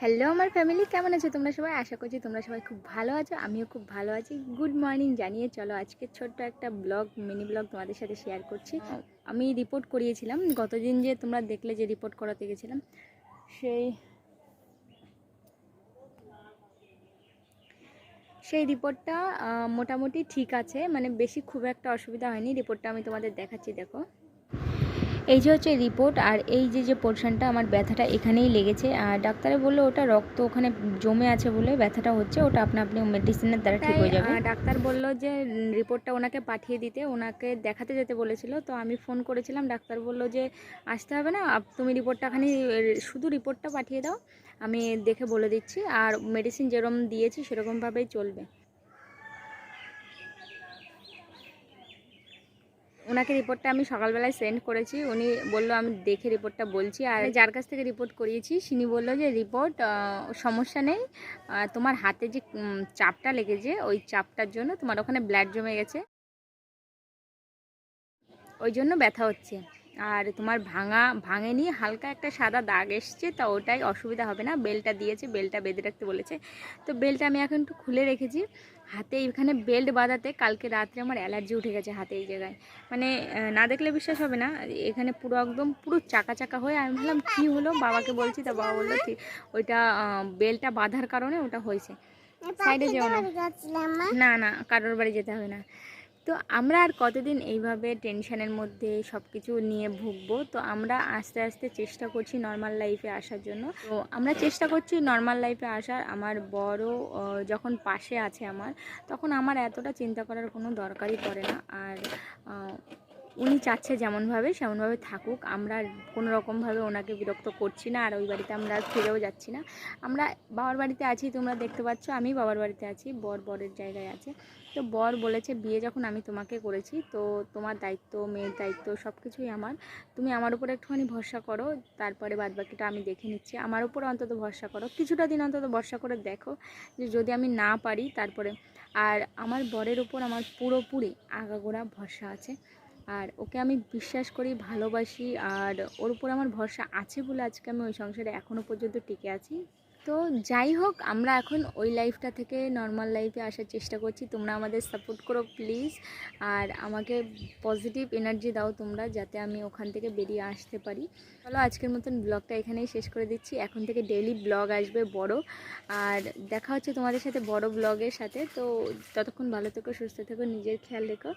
Hello আমার family কেমন আছো তোমরা সবাই? আশা করছি তোমরা সবাই খুব ভালো আছো আমিও খুব ভালো আছি। গুড মর্নিং জানিয়ে চলো আজকে ছোট্ট একটা ব্লগ মিনি ব্লগ তোমাদের সাথে শেয়ার করছি। আমি রিপোর্ট করিয়েছিলাম গতদিন যে তোমরা দেখলে যে রিপোর্ট করাতে গেছিলাম সেই সেই রিপোর্টটা মোটামুটি ঠিক আছে মানে বেশি খুব একটা অসুবিধা হয়নি। রিপোর্টটা আমি তোমাদের দেখাচ্ছি দেখো। এই যে হচ্ছে রিপোর্ট আর এই যে যে পোর্শনটা আমার ব্যথাটা এখানেই লেগেছে। আর ডাক্তারে বলল ওটা রক্ত ওখানে জমে আছে বলে ব্যথাটা হচ্ছে ওটা আপনি আপনি মেডিসিনের দ্বারা ঠিক হয়ে যাবে। ডাক্তার বলল যে রিপোর্টটা ওনাকে পাঠিয়ে দিতে ওনাকে দেখাতে যেতে বলেছিল। তো আমি ফোন করেছিলাম ডাক্তার বলল যে আসতে হবে না তুমি রিপোর্টটা খানি শুধু রিপোর্টটা পাঠিয়ে দাও আমি দেখে বলে দিচ্ছি আর মেডিসিন যেরকম দিয়েছি সেরকমভাবেই চলবে। ওনাকে রিপোর্টটা আমি সকালবেলায় সেন্ড করেছি। উনি বলল, আমি দেখে রিপোর্টটা বলছি। আর যার কাছ থেকে রিপোর্ট করিয়েছি, সিনি বলল যে রিপোর্ট সমস্যা নেই। তোমার হাতে যে চাপটা লেগেছে, ওই চাপটার জন্য তোমার ওখানে ব্লাড জমে গেছে। ওই জন্য ব্যথা হচ্ছে। আর তোমার ভাঙা ভাঙেনি হালকা একটা সাদা দাগ এসছে তা ওটাই অসুবিধা হবে না। বেলটা দিয়েছে বেলটা বেঁধে রাখতে বলেছে। তো বেলটা আমি এখন একটু খুলে রেখেছি। হাতে এখানে বেল্ট বাঁধাতে কালকে রাত্রে আমার অ্যালার্জি উঠে গেছে হাতে এই জায়গায়। মানে না দেখলে বিশ্বাস হবে না এখানে পুরো একদম পুরো চাকা চাকা হয়ে আমি ভাবলাম কী হলো বাবাকে বলছি তা বাবা বলল ওইটা বেলটা বাঁধার কারণে ওটা হয়েছে। সাইডে যেও না। না না কারোর বাড়ি যেতে হবে না। তো আমরা আর কতদিন এইভাবে টেনশানের মধ্যে সব কিছু নিয়ে ভুগবো? তো আমরা আস্তে আস্তে চেষ্টা করছি নর্মাল লাইফে আসার জন্য। তো আমরা চেষ্টা করছি নর্মাল লাইফে আসার। আমার বড় যখন পাশে আছে আমার, তখন আমার এতটা চিন্তা করার কোনো দরকারই পড়ে না। আর উনি চাচ্ছে যেমনভাবে সেমনভাবে থাকুক। আমরা কোনো রকমভাবে ওনাকে বিরক্ত করছি না, আর ওই বাড়িতে আমরা ফিরেও যাচ্ছি না। আমরা বাবার বাড়িতে আছি, তোমরা দেখতে পাচ্ছ, আমি বাবার বাড়িতে আছি, বর বরের জায়গায় আছে। তো বর বলেছে, বিয়ে যখন আমি তোমাকে করেছি, তো তোমার দায়িত্ব, মেয়ের দায়িত্ব সব কিছুই আমার। তুমি আমার উপরে একটুখানি ভরসা করো, তারপরে বাদ বাকিটা আমি দেখে নিচ্ছি। আমার উপরে অন্তত ভরসা করো। কিছুটা দিন অন্তত ভরসা করে দেখো যে যদি আমি না পারি, তারপরে। আর আমার বরের উপর আমার পুরোপুরি আগাগোড়া ভরসা আছে। আর ওকে আমি বিশ্বাস করি, ভালোবাসি আর ওর উপর আমার ভরসা আছে বলে আজকে আমি ওই সংসারে এখনও পর্যন্ত টিকে আছি। তো যাই হোক, আমরা এখন ওই লাইফটা থেকে নর্মাল লাইফে আসার চেষ্টা করছি। তোমরা আমাদের সাপোর্ট করো প্লিজ আর আমাকে পজিটিভ এনার্জি দাও তোমরা যাতে আমি ওখান থেকে বেরিয়ে আসতে পারি। চলো আজকের মতন ব্লগটা এখানেই শেষ করে দিচ্ছি। এখন থেকে ডেইলি ব্লগ আসবে বড়। আর দেখা হচ্ছে তোমাদের সাথে বড় ব্লগের সাথে। তো ততক্ষণ ভালো থেকো, সুস্থ থেকো, নিজের খেয়াল রেখো।